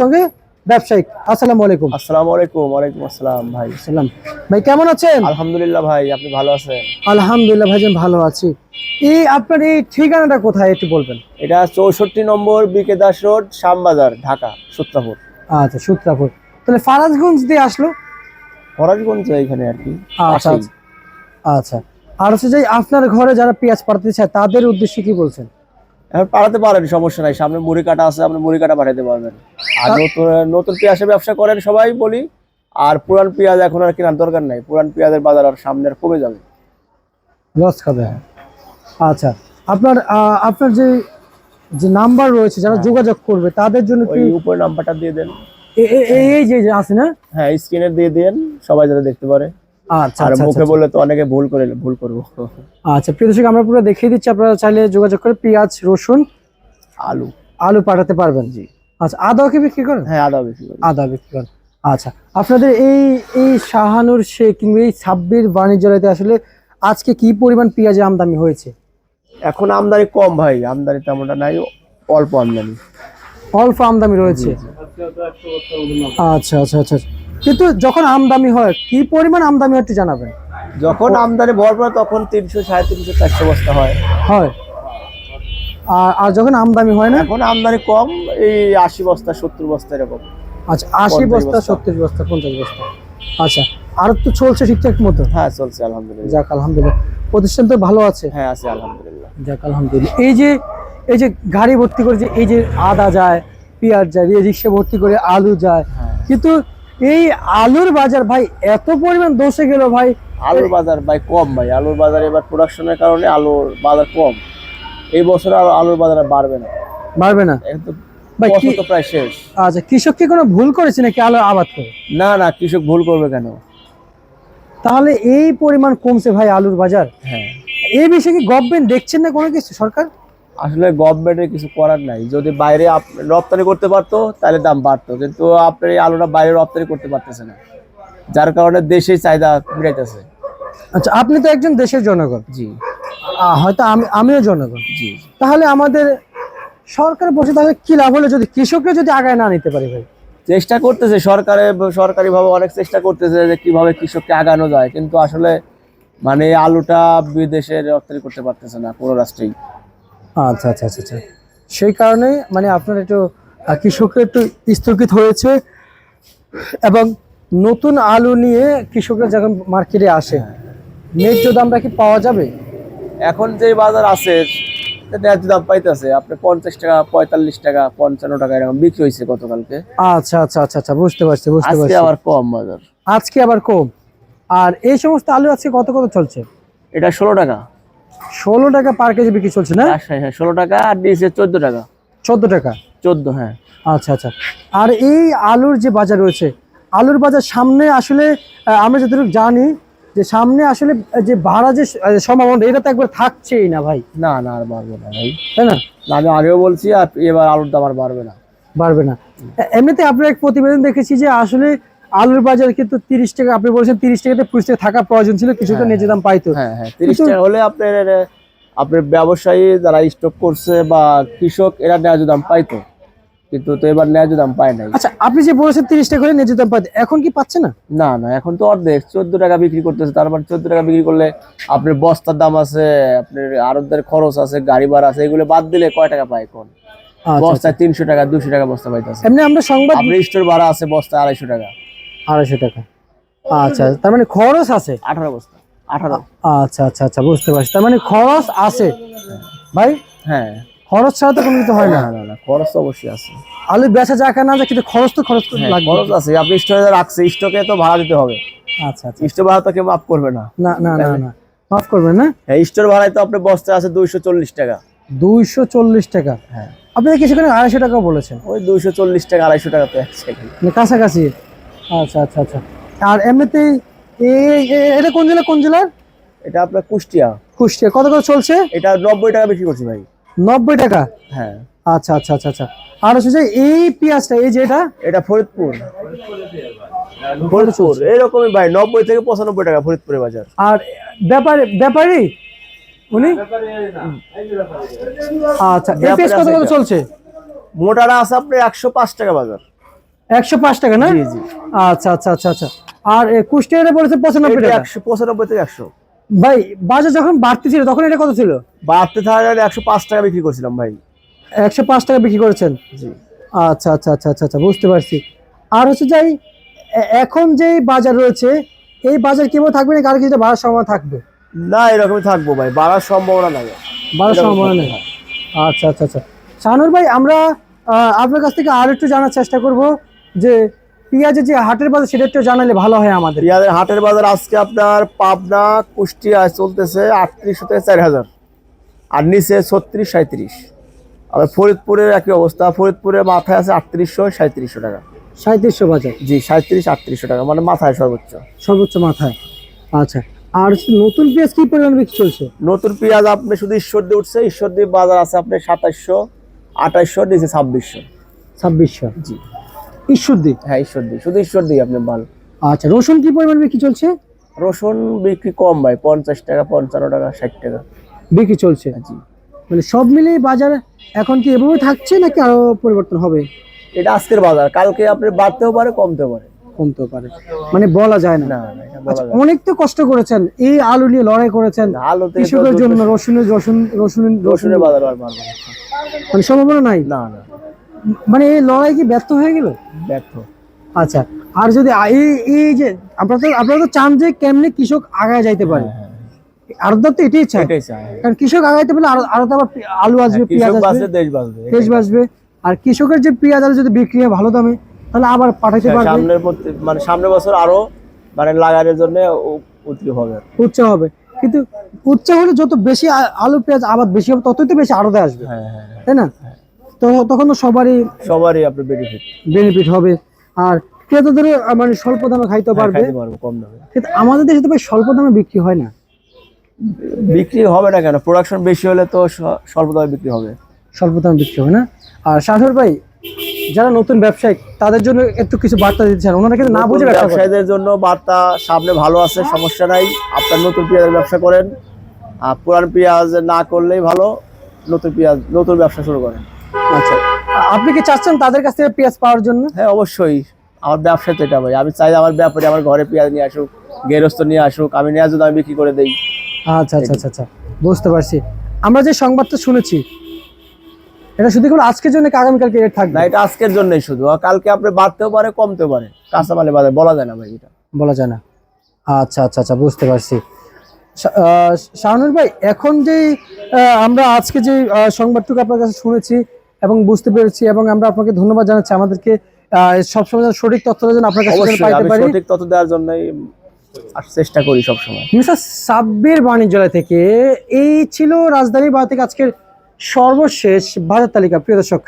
সঙ্গে ব্যবসায়িক। আসসালামু আলাইকুম। আসসালামু আলাইকুম ওয়ালাইকুম আসসালাম ভাই। আসসালাম। ভাই কেমন আছেন? আলহামদুলিল্লাহ ভাই আপনি ভালো আছেন? আলহামদুলিল্লাহ ভাইজান ভালো আছি। এই আপনার এই ঠিকানাটা কোথায় একটু বলবেন? এটা চৌষট্টি নম্বর বিকে দাস রোড শ্যামবাজার ঢাকা সূত্রাপুর। আচ্ছা সূত্রাপুর। তাহলে ফারাজগঞ্জ দিয়ে আসলো? ফরাজগঞ্জ এখানে আর কি আচ্ছা আচ্ছা। আর হচ্ছে যে আপনার ঘরে যারা পেঁয়াজ পাঠাতে চায় তাদের উদ্দেশ্যে কি বলছেন? এখন পাঠাতে পারেন সমস্যা নাই। সামনে মুড়ি কাটা আছে আপনি মুড়ি কাটা পাঠাতে পারবেন। আর নতুন নতুন পেঁয়াজের ব্যবসা করেন সবাই বলি আর পুরান পেঁয়াজ এখন আর কেনার দরকার নাই। পুরান পেঁয়াজের বাজার আর সামনে আর কমে যাবে। লস খাবে আচ্ছা আপনার আপনার যে যে নাম্বার রয়েছে যারা যোগাযোগ করবে তাদের জন্য কি উপরে নাম্বারটা দিয়ে দেন। এই এই যে আছে না? হ্যাঁ স্ক্রিনে দিয়ে দেন সবাই যাতে দেখতে পারে। আচ্ছা আর আচ্ছা, মুখে আচ্ছা। বললে তো অনেকে ভুল করে ভুল করব। আচ্ছা প্রিয় দর্শক আমরা পুরো দেখিয়ে দিচ্ছি আপনারা চাইলে যোগাযোগ করে পেঁয়াজ রসুন আলু। আলু পাঠাতে পারবেন। জি। আচ্ছা আদাও কি বিক্রি করেন? হ্যাঁ আদা বেশি করি। আদা বিক্রি করেন। আচ্ছা আপনাদের এই এই শাহানুর শেখ কিংবা এই ছাব্বির বাণিজ্যালয়তে আসলে আজকে কি পরিমাণ পেঁয়াজের আমদানি হয়েছে? এখন আমদানি কম ভাই আমদানি তেমনটা নাই অল্প আমদানি। অল্প আমদানি রয়েছে। আচ্ছা আচ্ছা আচ্ছা। কিন্তু যখন আমদানি হয় কি পরিমাণ আমদানি একটু জানাবেন? যখন আমদানি ভরপুর তখন তিনশো সাড়ে তিনশো চারশো বস্তা হয়। হয়। আর আর যখন আমদানি হয় না? এখন আমদানি কম এই আশি বস্তা সত্তর বস্তা এরকম। আচ্ছা আশি বস্তা। সত্তর বস্তা পঞ্চাশ বস্তা। আচ্ছা আর তো চলছে ঠিকঠাক মতো? হ্যাঁ চলছে আলহামদুলিল্লাহ। যাক আলহামদুলিল্লাহ। প্রতিষ্ঠান তো ভালো আছে? হ্যাঁ আছে আলহামদুলিল্লাহ। যাক আলহামদুলিল্লাহ। এই যে এই যে গাড়ি ভর্তি করে যে এই যে আদা যায় পেঁয়াজ যায় এই রিক্সা ভর্তি করে আলু যায় হ্যাঁ। কিন্তু এই আলুর বাজার ভাই এত পরিমাণ দোষে গেল ভাই। আলুর বাজার ভাই কম ভাই আলুর বাজার এবার প্রোডাকশনের কারণে আলুর বাজার কম। এই বছর আর আলুর বাজার বাড়বে না। বাড়বে না? ভাই কি প্রায় শেষ। আচ্ছা কৃষক কি কোনো ভুল করেছে নাকি আলু আবাদ করে? না না কৃষক ভুল করবে কেন? তাহলে এই পরিমাণ কমছে ভাই আলুর বাজার। হ্যাঁ। এই বিষয়ে কি গভর্নমেন্ট দেখছেন না কোনো কিছু সরকার? আসলে গভর্নমেন্টের কিছু করার নাই। যদি বাইরে রপ্তানি করতে পারতো তাহলে দাম বাড়তো। কিন্তু আপনার এই আলুটা বাইরে রপ্তানি করতে পারতেছে না। যার কারণে দেশেই চাহিদা মিটাইতেছে আচ্ছা আপনি তো একজন দেশের জনগণ। জি। হয়তো আমি আমিও জনগণ। জি। তাহলে আমাদের সরকার বসে তাহলে কি লাভ হলো যদি কৃষকরা যদি আগায় না নিতে পারে ভাই? চেষ্টা করতেছে সরকারে সরকারিভাবে অনেক চেষ্টা করতেছে যে কীভাবে কৃষককে আগানো যায়। কিন্তু আসলে মানে আলুটা বিদেশে রপ্তানি করতে পারতেছে না কোনো রাষ্ট্রেই। আচ্ছা আচ্ছা আচ্ছা আচ্ছা। সেই কারণে মানে আপনার একটু কৃষকের একটু স্থগিত হয়েছে এবং নতুন আলু নিয়ে কৃষকরা যখন মার্কেটে আসে ন্যায্য দামটা কি পাওয়া যাবে? এখন যে বাজার আছে ন্যায্য দাম পাইতেছে। আপনি পঞ্চাশ টাকা পঁয়তাল্লিশ টাকা পঞ্চান্ন টাকা এরকম বিক্রি হয়েছে গতকালকে। আচ্ছা আচ্ছা আচ্ছা আচ্ছা বুঝতে পারছি বুঝতে পারছি। আবার কম বাজার। আজকে আবার কম। আর এই সমস্ত আলু আজকে কত কত চলছে? এটা ষোলো টাকা। ষোলো টাকা পার কেজি বিক্রি চলছে না? রাজশাহী হ্যাঁ ষোলো টাকা আর দিয়েছে চোদ্দ টাকা। চোদ্দ টাকা? চোদ্দ হ্যাঁ। আচ্ছা আচ্ছা। আর এই আলুর যে বাজার রয়েছে আলুর বাজার সামনে আসলে আমরা যতটুকু জানি যে সামনে আসলে যে ভাড়া যে সম্ভাবনা এটা তো একবার থাকছেই না ভাই। না না আর বাড়বে না ভাই। তাই না? না, আমি আগেও বলছি আর এবার আলুর দাম আর বাড়বে না। বাড়বে না। এমনিতে আপনার এক প্রতিবেদন দেখেছি যে আসলে আলুর বাজার কিন্তু তিরিশ টাকা আপনি বলছেন তিরিশ টাকাতে টাকা থাকা প্রয়োজন ছিল কিছুটা হ্যাঁ, ন্যায্য দাম পাইতো। হ্যাঁ হ্যাঁ তিরিশ টাকা হলে আপনার আপনার ব্যবসায়ী যারা স্টক করছে বা কৃষক এরা ন্যায্য দাম পাইতো। কিন্তু তো এবার ন্যায্য দাম পায় নাই। আচ্ছা আপনি যে বলেছেন তিরিশ টাকা করে ন্যায্য দাম পাইতো এখন কি পাচ্ছে না? না না এখন তো অর্ধেক চোদ্দ টাকা বিক্রি করতেছে। তার মানে চোদ্দ টাকা বিক্রি করলে আপনার বস্তার দাম আছে আপনার আরবদের খরচ আছে গাড়ি ভাড়া আছে এগুলো বাদ দিলে কয় টাকা পায় কোন আচ্ছা, আচ্ছা। বস্তায় তিনশো টাকা দুশো টাকা বস্তা পাইতেছে। এমনি আমরা সংবাদ আপনার স্টোর ভাড়া আছে বস্তা আড়াইশো টাকা। আড়াইশো টাকা। আচ্ছা তার মানে খরচ আছে? আঠারো বস্তা। আঠারো। আচ্ছা আচ্ছা আচ্ছা বুঝতে পারছি। তার মানে খরচ আছে। ভাই হ্যাঁ। খরচ ছাড়া তো কোনো কিছু হয় না। না না খরচ তো অবশ্যই আছে। আলু বেচা যাক না কিন্তু খরচ তো খরচ হ্যাঁ, লাগবে। খরচ আছে। আপনি স্টোরে রাখছে স্টকে তো ভাড়া দিতে হবে। আচ্ছা আচ্ছা। স্টোর ভাড়া তো কেউ মাফ করবে না। না না না না। মাফ করবেন না? হ্যাঁ স্টোর ভাড়ায় তো আপনার বস্তা আছে দুইশো চল্লিশ টাকা। দুইশো চল্লিশ টাকা? হ্যাঁ। আপনি কিছুক্ষণ আড়াইশো টাকা বলেছেন। ওই দুইশো চল্লিশ টাকা আড়াইশো টাকা তো মানে কাছাকাছি। আচ্ছা আচ্ছা আচ্ছা। আর এমনিতেই এটা কোন জেলা কোন জেলার? এটা আপনার কুষ্টিয়া। কুষ্টিয়া। কত করে চলছে? এটা নব্বই টাকা বিক্রি করছি ভাই। নব্বই টাকা? হ্যাঁ। আচ্ছা আচ্ছা আচ্ছা আচ্ছা। আর হচ্ছে এই পেঁয়াজটা এই যে এটা? এটা ফরিদপুর। ফরিদপুর। এরকমই ভাই নব্বই থেকে পঁচানব্বই টাকা ফরিদপুরের বাজার। আর ব্যাপারে ব্যাপারী? উনি? আচ্ছা এই পেঁয়াজ কত কত চলছে? মোটাটা আছে আপনার একশো পাঁচ টাকা বাজার। একশো পাঁচ টাকা না? জি জি। আচ্ছা আচ্ছা আচ্ছা আচ্ছা। আর এ, কুষ্টিয়ারে বলেছে পঁচানব্বই টাকা। একশো পঁচানব্বই থেকে একশো। ভাই বাজার যখন বাড়তি ছিল তখন এটা কত ছিল? বাড়তে থাকলে একশো পাঁচ টাকা বিক্রি করছিলাম ভাই। একশো পাঁচ টাকা বিক্রি করেছেন? জি। আচ্ছা আচ্ছা আচ্ছা আচ্ছা আচ্ছা বুঝতে পারছি। আর হচ্ছে যাই এখন যে বাজার রয়েছে এই বাজার কেবল থাকবে না কারও কিছুটা বাড়ার সম্ভাবনা থাকবে? না এরকমই থাকব ভাই। বাড়ার সম্ভাবনা নাই। বাড়ার সম্ভাবনা নেই। আচ্ছা আচ্ছা আচ্ছা। শাহানুর ভাই আমরা আপনার কাছ থেকে আর একটু জানার চেষ্টা করব। যে পেঁয়াজের যে হাটের বাজার সেটা একটু জানালে ভালো হয় আমাদের। পেঁয়াজের হাটের বাজার আজকে আপনার পাবনা কুষ্টিয়া চলতেছে আটত্রিশশো থেকে চার হাজার আর নিচে ছত্রিশ সাঁত্রিশ আবার ফরিদপুরের একই অবস্থা ফরিদপুরের মাথায় আছে আটত্রিশশো সাঁত্রিশশো টাকা। সাঁত্রিশশো বাজার? জি সাঁত্রিশ আটত্রিশশো টাকা মানে মাথায় সর্বোচ্চ। সর্বোচ্চ মাথায়। আচ্ছা আর নতুন পেঁয়াজ কি পরিমাণ বিক্রি চলছে? নতুন পেঁয়াজ আপনি শুধু ঈশ্বর দিয়ে উঠছে ঈশ্বর দিয়ে বাজার আছে আপনার সাতাশশো আঠাশশো নিচে ছাব্বিশশো। ছাব্বিশশো। জি। ঈশ্বরদী? হ্যাঁ ঈশ্বর দিয়ে শুধু ঈশ্বর দিয়ে আপনি মাল। আচ্ছা রসুন কি পরিমাণ বিক্রি চলছে? রসুন বিক্রি কম ভাই পঞ্চাশ টাকা পঞ্চান্ন টাকা ষাট টাকা। বিক্রি চলছে? জি। মানে সব মিলিয়ে বাজার এখন কি এভাবে থাকছে নাকি আরও পরিবর্তন হবে? এটা আজকের বাজার। কালকে আপনি বাড়তেও পারে কমতেও পারে। কমতেও পারে। মানে বলা যায় না। আচ্ছা যায় না। অনেক তো কষ্ট করেছেন। এই আলু নিয়ে লড়াই করেছেন কৃষকের জন্য রসুনের রসুন রসুন রসুন রসুনের বাজার। মানে সম্ভাবনা নাই? না না। মানে এই লড়াই কি ব্যর্থ হয়ে গেল? ব্যর্থ। আচ্ছা আর যদি এই এই যে আপনারা তো আপনারা তো চান যে কেমনে কৃষক আগায় যাইতে পারে। আরদার তো এটাই চায়। এটাই চাই কারণ কৃষক আগাইতে পারলে আরও আবার আলু আসবে পেঁয়াজ আসবে দেশ বাঁচবে দেশ বাঁচবে। আর কৃষকের যে পেঁয়াজ আলু যদি বিক্রি হয় ভালো দামে তাহলে আবার পাঠাইতে হ্যাঁ, পারবে। সামনের মানে সামনের বছর আরও মানে লাগানোর জন্য উতলি হবে। উচ্চ হবে। কিন্তু উচ্চ হলে যত বেশি আলু পেঁয়াজ আবাদ বেশি হবে ততই তো বেশি আরদে আসবে। হ্যাঁ হ্যাঁ হ্যাঁ। তাই না? তো তখন তো সবারই সবারই আপনি বেনিফিট বেনিফিট হবে। আর ক্রেতাদের মানে স্বল্প দামে খাইতে পারবে। কম দামে। কিন্তু আমাদের দেশে তো ভাই স্বল্প দামে বিক্রি হয় না। বিক্রি হবে না কেন? প্রোডাকশন বেশি হলে তো স্বল্প দামে বিক্রি হবে। স্বল্প দামে বিক্রি হয় না। আর ভাই যারা নতুন ব্যবসায়িক তাদের জন্য একটু কিছু বার্তা দিতে চান। ওনারা কিন্তু না বুঝে ব্যবসায়ীদের জন্য বার্তা সামনে ভালো আছে সমস্যা নাই। আপনার নতুন পেঁয়াজের ব্যবসা করেন। আর পুরান পেঁয়াজ না করলেই ভালো নতুন পেঁয়াজ নতুন ব্যবসা শুরু করেন। আচ্ছা আপনি কি চাচ্ছেন তাদের কাছ থেকে পেঁয়াজ পাওয়ার জন্য? হ্যাঁ অবশ্যই। আমার ব্যবসা তো এটা ভাই। আমি চাই আমার ব্যাপারে আমার ঘরে পেঁয়াজ নিয়ে আসুক গেরস্ত নিয়ে আসুক আমি নিয়ে যদি আমি বিক্রি করে দিই। আচ্ছা আচ্ছা আচ্ছা আচ্ছা। বুঝতে পারছি। আমরা যে সংবাদটা শুনেছি এটা শুধু কেবল আজকের জন্য আগামীকালকে রেট থাকবে? না এটা আজকের জন্যই শুধু। আর কালকে আপনি বাড়তেও পারে কমতেও পারে। কাঁচামালের বাজার বলা যায় না ভাই এটা। বলা যায় না। আচ্ছা আচ্ছা আচ্ছা বুঝতে পারছি। শাহানুর ভাই এখন যে আমরা আজকে যে সংবাদটুকু আপনার কাছে শুনেছি এবং বুঝতে পেরেছি এবং আমরা আপনাকে ধন্যবাদ জানাচ্ছি। আমাদেরকে আহ, সবসময় যেন সঠিক তথ্য যেন আপনার কাছে পাইতে পারি। সঠিক তথ্য দেওয়ার জন্যই চেষ্টা করি সবসময়। মিস্টার সাব্বির বাণিজ্যালয় থেকে এই ছিল রাজধানী বাজার থেকে আজকের সর্বশেষ বাজার তালিকা। প্রিয় দর্শক